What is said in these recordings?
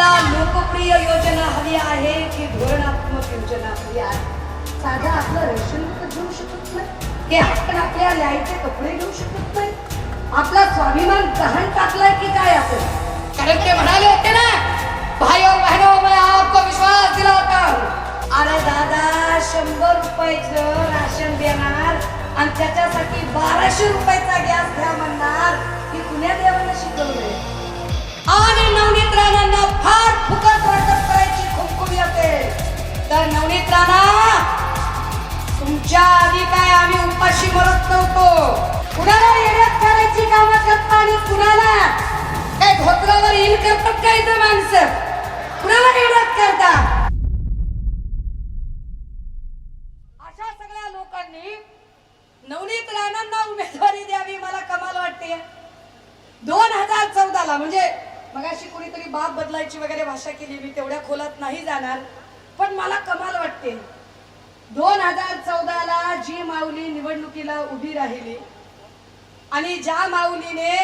आम्हाला लोकप्रिय योजना हवी आहे की धोरणात्मक योजना हवी आहे? साधं आपलं रेशन तर घेऊ शकत नाही. की आपण आपल्या लिहायचे कपडे घेऊ शकत नाही. आपला स्वाभिमान गहन टाकलाय की काय आपण? कारण ते म्हणाले होते ना भाइयों बहनों मैं आपको विश्वास दिलाता हूँ. अरे दादा शंभर रुपयाचं राशन देणार आणि त्याच्यासाठी बाराशे रुपयाचा गॅस घ्या म्हणणार की कुण्या देवानं शिकवलंय? आणि नवनीत राणांना फार फुकट वाटप करायची खुमखुमी येते तर नवनीत राणा तुमच्या आधी काय आम्ही उपाशी मरत नव्हतो? कुणाला येण्यात करायची कामं करता आणि कुणाला? काय धोत्रावर येईल करतात काय इथं माणसं? कुणाला येण्यात करता? अशा सगळ्या लोकांनी नवनीत राणांना उमेदवारी द्यावी मला कमाल वाटते दोन हजार चौदाला म्हणजे मगाशी कोणीतरी बाप बदलायची वगैरे भाषा केली मी तेवढ्या खोलात नाही जाणार. पण मला कमाल वाटते. दोन हजार चौदाला जी माऊली निवडणुकीला उभी राहिली. आणि ज्या माऊलीने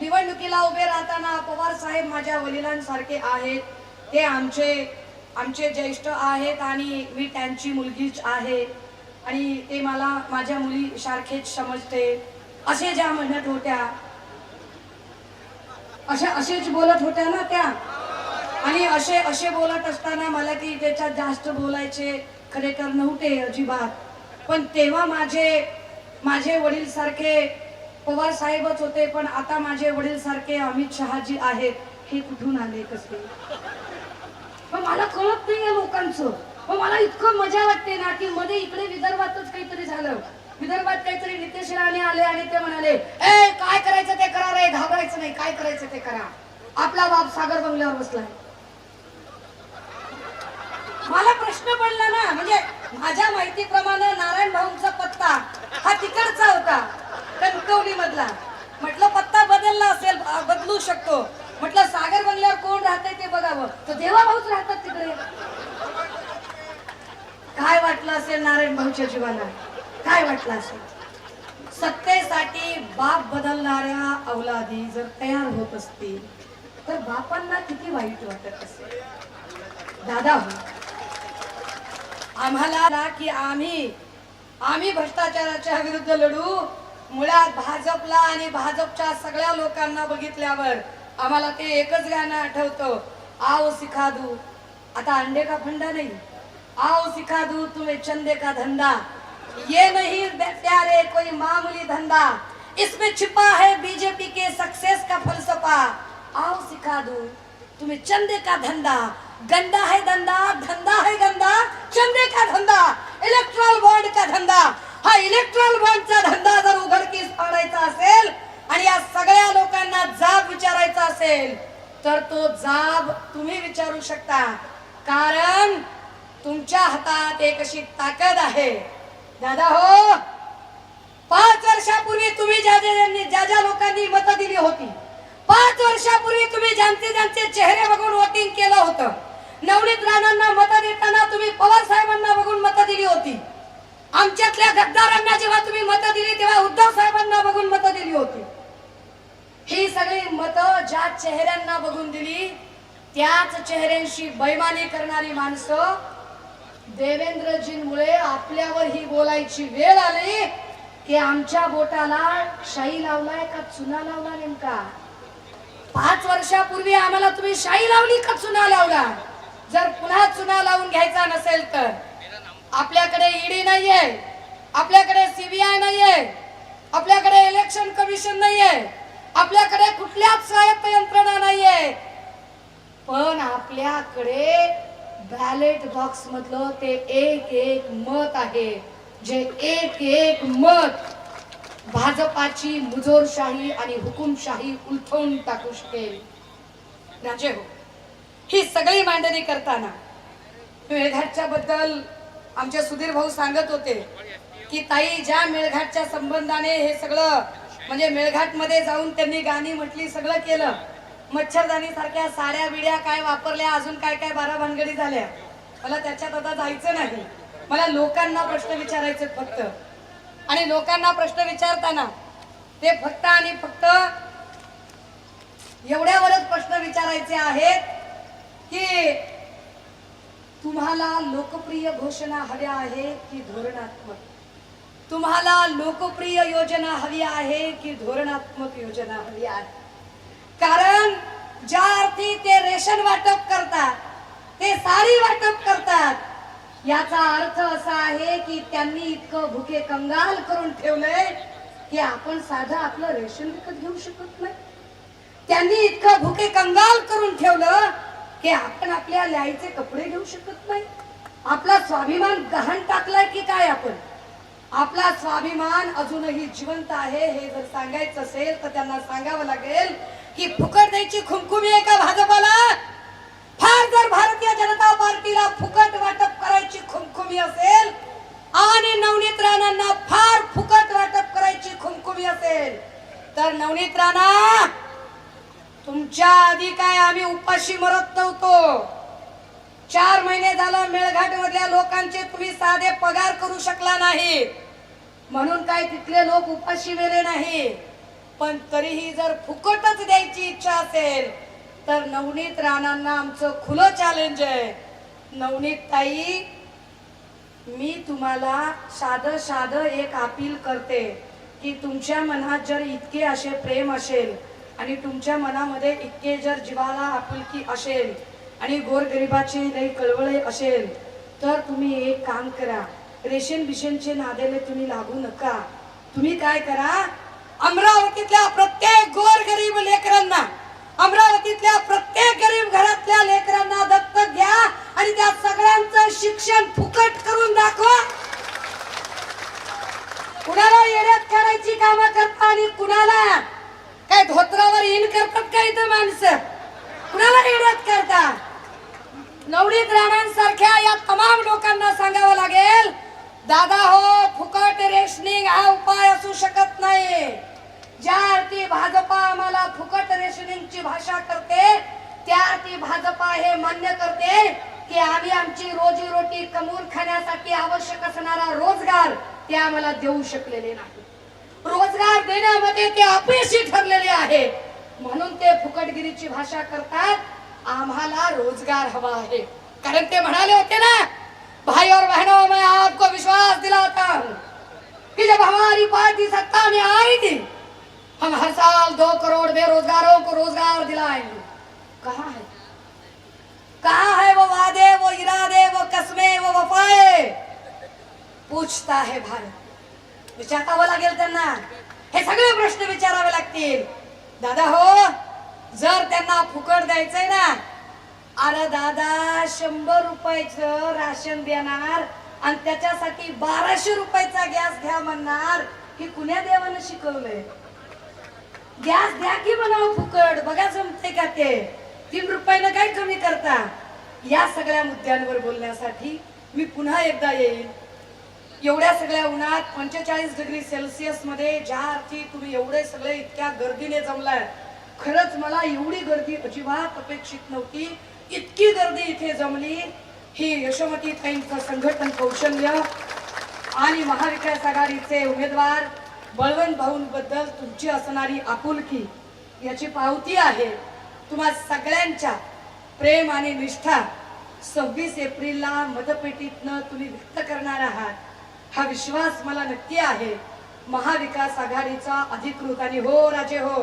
निवडणुकीला उभे राहताना पवार साहेब माझ्या वडिलांसारखे आहेत ते आमचे आमचे ज्येष्ठ आहेत आणि मी त्यांची मुलगीच आहे. आणि ते मला माझ्या मुली सारखेच समजते. असे ज्या म्हणत होत्या अशा असेच बोलत होत्या ना त्या. आणि असे असे बोलत असताना मला की त्याच्यात जास्त बोलायचे खरे तर नव्हते अजिबात. पण तेव्हा माझे माझे वडील सारखे पवार साहेबच होते पण आता माझे वडील सारखे अमित शहाजी आहेत हे कुठून आले कसे पण मला कळत नाही या लोकांचं. पण मला इतकं मजा वाटते ना की मध्ये इकडे विदर्भातच काहीतरी झालं. विदर्भात काहीतरी नितेश राणे आले आणि ते म्हणाले ए काय करायचं ते करा रे घाबरायचं नाही काय करायचं ते करा. आपला बाप सागर बंगल्यावर बसलाय. मला प्रश्न पडला ना म्हणजे माझ्या माहितीप्रमाणे नारायण भाऊंचा पत्ता हा तिकडचा होता कणकवली मधला म्हटलं पत्ता बदलला असेल बदलू शकतो. म्हटलं सागर बंगल्यावर कोण राहतंय ते बघावं. तर देवा भाऊच राहतात तिकडे. काय वाटलं असेल नारायण भाऊच्या जीवाला काय वाटलं असेल? सत्तेसाठी बाप बदलणाऱ्या अवलादी जर तयार होत असतील तर बापांना किती वाईट वाटत असेल? दादा हो. आम्हाला ना की आम्ही आम्ही भ्रष्टाचाराच्या विरुद्ध लढू. मुळात भाजपला आणि भाजपच्या सगळ्या लोकांना बघितल्यावर आम्हाला ते एकच गाणं आठवतं. आओ सिखादू आता अंडे का फंडा नाही? आओ सिखादू तुम्ही चंदे का धंदा? ये नहीं प्यारे कोई मामूली धंधा। इसमें छिपा है बीजेपी के सक्सेस का फलसफा। आओ सिखा दू तुम्हें चंदे का धंधा। गंदा है धंधा धंधा है गंदा चंदे का धंदा इलेक्ट्रॉल बॉन्ड का धंदा हा इलेक्ट्रॉल बॉन्डचा धंदा जर उघडकीस पाडायचा असेल आणि या सगळ्या लोकांना जाब विचारायचा असेल तर तो जाब तुम्ही विचारू शकता. कारण तुमच्या हातात एक अशी ताकद आहे. दादा हो. पाच वर्षापूर्वी तुम्ही ज्या ज्या ज्या ज्या लोकांनी मतं दिली होती पाच वर्षापूर्वी तुम्ही ज्यांचे ज्यांचे चेहरे बघून वोटिंग केलं होतं नवनीत राणांना मतं देताना तुम्ही पवार साहेबांना बघून मतं दिली होती. आमच्यातल्या गद्दारांना जेव्हा तुम्ही मतं दिली तेव्हा उद्धव साहेबांना बघून मतं दिली होती. ही सगळी मतं ज्या चेहऱ्यांना बघून दिली त्याच चेहऱ्यांशी बैमानी करणारी माणसं देवेंद्रजींमुळे आपल्यावर ही बोलायची वेळ आली की आमच्या बोटाला शाई लावलाय का चुना लावला नेमका? पाच वर्षापूर्वी आम्हाला तुम्ही शाई लावली का चुना लावला? जर पुन्हा चुना लावून घ्यायचा नसेल तर. आपल्याकडे ईडी नाहीये. आपल्याकडे सीबीआय नाहीये. आपल्याकडे इलेक्शन कमिशन नाहीये. आपल्याकडे कुठल्याच स्वायत्त यंत्रणा नाहीये. पण आपल्याकडे बॅलेट बॉक्स मधलं ते एक एक मत आहे. जे एक एक मत भाजपाची मुजोरशाही आणि हुकुमशाही उलथवून टाकू शकेल. राजे हो ही सगळी मांडणी करताना मेळघाटच्या बद्दल आमचे सुधीर भाऊ सांगत होते की ताई ज्या मेळघाटच्या संबंधाने हे सगळं म्हणजे मेळघाटमध्ये जाऊन त्यांनी गाणी म्हटली सगळं केलं. मच्छरदानी सारख्या साड्या बिड्या काय वापरल्या अजून काय काय बारा भानगडी झाल्या? मला त्याच्यात आता जायचं नाही. मला लोकांना प्रश्न विचारायचे फक्त. आणि लोकांना प्रश्न विचारताना ते फक्त आणि फक्त एवढ्यावरच प्रश्न विचारायचे आहेत की तुम्हाला लोकप्रिय घोषणा हव्या आहे की धोरणात्मक? तुम्हाला लोकप्रिय योजना हवी आहे की धोरणात्मक योजना हवी आहे? कारण ज्या अर्थी ते रेशन वाटप करतात ते साडी वाटप करतात याचा अर्थ असा आहे की त्यांनी इतकं भुके कंगाल करून ठेवलंय की आपण साधं आपलं रेशन विकत घेऊ शकत नाही. त्यांनी इतकं भुके कंगाल करून ठेवलं की आपण आपल्या ल्याईचे कपडे घेऊ शकत नाही. आपला स्वाभिमान गहाण टाकलाय की काय आपण? आपला स्वाभिमान अजूनही जिवंत आहे हे जर सांगायचं असेल तर त्यांना सांगावं लागेल की फुकट द्यायची खुमखुमी आहे का भाजपाला? फार जर भारतीय जनता पार्टीला फुकट वाटप करायची खुमखुमी असेल आणि नवनीत राणांना फार फुकट वाटप करायची खुमखुमी असेल तर नवनीत राणा तुमच्या आधी काय आम्ही उपाशी मरत नव्हतो. चार महिने झालं मेळघाट मधल्या लोकांचे तुम्ही साधे पगार करू शकला नाही. म्हणून काय तिथले लोक उपाशी मेले नाही. पण तरीही जर फुकटच द्यायची इच्छा असेल तर नवनीत राणांना आमचं खुलं चॅलेंज आहे. नवनीत ताई मी तुम्हाला साधं साधं एक अपील करते की तुमच्या मनात जर इतके असे प्रेम असेल आणि तुमच्या मनामध्ये इतके जर जीवाला आपुलकी असेल आणि गोरगरिबाची लई कळवळे असेल तर तुम्ही एक काम करा. रेशन बिशनचे नादेले तुम्ही लागू नका. तुम्ही काय करा? अमरावतीतल्या प्रत्येक गोरगरीब लेकरांना अमरावतीतल्या प्रत्येक गरीब घरातल्या लेकरांना दत्तक घ्या आणि त्या सगळ्यांचं शिक्षण फुकट करून दाखवा. कुणाला येड्यात करायची कामं करता आणि कुणाला काय धोत्रावर इन करतात का इथं माणसं? कुणाला येड्यात करता नवडीत राणांसारख्या या तमाम लोकांना सांगावं लागेल दादा हो फुकट रेशनिंग हा उपाय असू शकत भाजपा आम्हाला फुकट रेशनिंगची भाषा करते त्या अर्थी भाजपा हे मान्य करते की आम्ही आमची रोजी रोटी कमवून खाण्यासाठी आवश्यक असणारा रोजगार ते आम्हाला देऊ शकलेले नाही. रोजगार देण्यामध्ये ते अपयशी ठरलेले आहे. म्हणून ते फुकटगिरीची भाषा करतात आम्हाला रोजगार हवा आहे. कारण ते म्हणाले होते ना भाई और बहनों मैं आपको विश्वास दिलाता हूँ कि जब हमारी पार्टी सत्ता में आई थी हम हर साल दो करोड़ बेरोजगारों को रोजगार दिलाएंगे। कहा है? कहा है वो वादे वो इरादे वो कस्मे वो वफाए? पूछता है भारत। विचारावं लागेल त्यांना। हे सगळे प्रश्न विचारावे लागतील। दादा हो जर त्यांना फुकट द्यायचंय ना अरे दादा शंभर रुपयाचं राशन देणार आणि त्याच्यासाठी बाराशे रुपयाचा गॅस घ्या म्हणणार हे कुण्या देवानं शिकवलंय? गॅस द्या की म्हणावं फुकट? बघा जमते का ते? तीन रुपयानं काय कमी करता? या सगळ्या मुद्द्यांवर बोलण्यासाठी मी पुन्हा एकदा येईल एवढ्या सगळ्या उन्हात पंचेचाळीस डिग्री सेल्सिअसमध्ये ज्या अर्थी तुम्ही एवढे सगळे इतक्या गर्दीने जमलाय खरंच मला एवढी गर्दी अजिबात अपेक्षित नव्हती. इतकी गर्दी इथे जमली. ही यशोमती ताईंचं संघटन कौशल्य आणि महाविकास आघाडीचे उमेदवार बळवंत भाऊंबद्दल तुमची असणारी आपुलकी याची पावती आहे. तुम्हा सगळ्यांच्या प्रेम आणि निष्ठा सव्वीस एप्रिलला मतपेटीतनं तुम्ही व्यक्त करणार आहात. हा विश्वास मला नक्की आहे. महाविकास आघाडीचा अधिकृत आणि हो राजे हो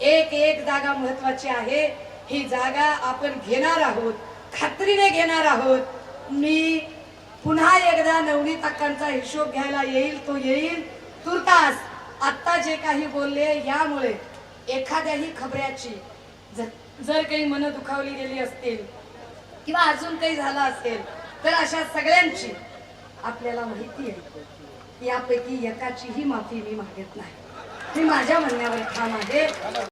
एक एक जागा महत्वाची आहे. ही जागा आपण घेणार आहोत खात्रीने घेणार आहोत. मी पुन्हा एकदा नवनीत अक्कांचा हिशोब घ्यायला येईल तो येईल. तुर्तास आत्ता जे काही बोलले यामुळे एखाद्याही खबऱ्याची जर काही मन दुखावली गेली असतील किंवा अजून काही झालं असेल तर अशा सगळ्यांची आपल्याला माहिती आहे. यापैकी एकाचीही माफी मी मागत नाही. मी माझ्या म्हणण्यावर ठाम आहे.